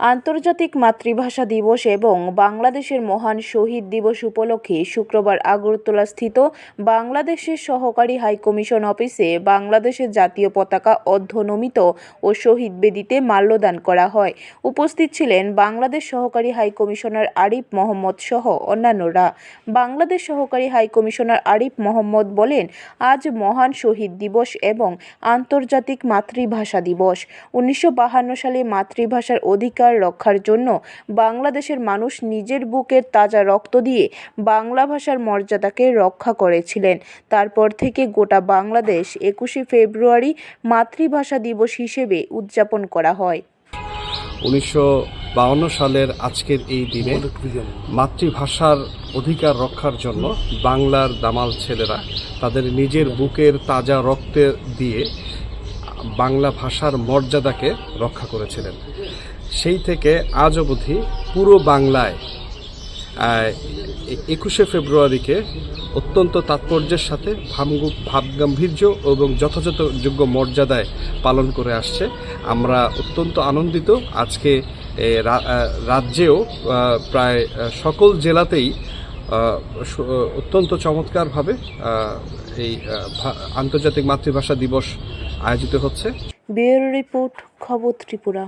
আন্তর্জাতিক মাতৃভাষা দিবস এবং বাংলাদেশের মহান শহীদ দিবস উপলক্ষে শুক্রবার আগরতলাস্থিত বাংলাদেশের সহকারী হাইকমিশন অফিসে বাংলাদেশের জাতীয় পতাকা অধ্যনমিত ও শহীদ বেদিতে মাল্যদান করা হয়। উপস্থিত ছিলেন বাংলাদেশ সহকারী হাইকমিশনার আরিফ মোহাম্মদ সহ অন্যান্যরা। বাংলাদেশ সহকারী হাইকমিশনার আরিফ মোহাম্মদ বলেন, আজ মহান শহীদ দিবস এবং আন্তর্জাতিক মাতৃভাষা দিবস। উনিশশো সালে মাতৃভাষার অধিকার রক্ষার জন্য বাংলাদেশের মানুষ নিজের বুকের তাজা রক্ত দিয়ে বাংলা ভাষার মর্যাদাকে রক্ষা করেছিলেন। তারপর থেকে গোটা বাংলাদেশ একুশে ফেব্রুয়ারি মাতৃভাষা দিবস হিসেবে উদযাপন করা হয়। উনিশশো বাউন্ন সালের আজকের এই দিনে মাতৃভাষার অধিকার রক্ষার জন্য বাংলার দামাল ছেলেরা তাদের নিজের বুকের তাজা রক্তে দিয়ে বাংলা ভাষার মর্যাদাকে রক্ষা করেছিলেন। সেই থেকে আজ অবধি পুরো বাংলায় একুশে ফেব্রুয়ারিকে অত্যন্ত তাৎপর্যের সাথে ভাবগু- ভাবগাম্ভীর্য এবং যথাযথ যোগ্য মর্যাদায় পালন করে আসছে। আমরা অত্যন্ত আনন্দিত। আজকে রাজ্যেও প্রায় সকল জেলাতেই অত্যন্ত চমৎকারভাবে এই আন্তর্জাতিক মাতৃভাষা দিবস আয়োজিত হচ্ছে। ব্যুরো রিপোর্ট খবর ত্রিপুরা।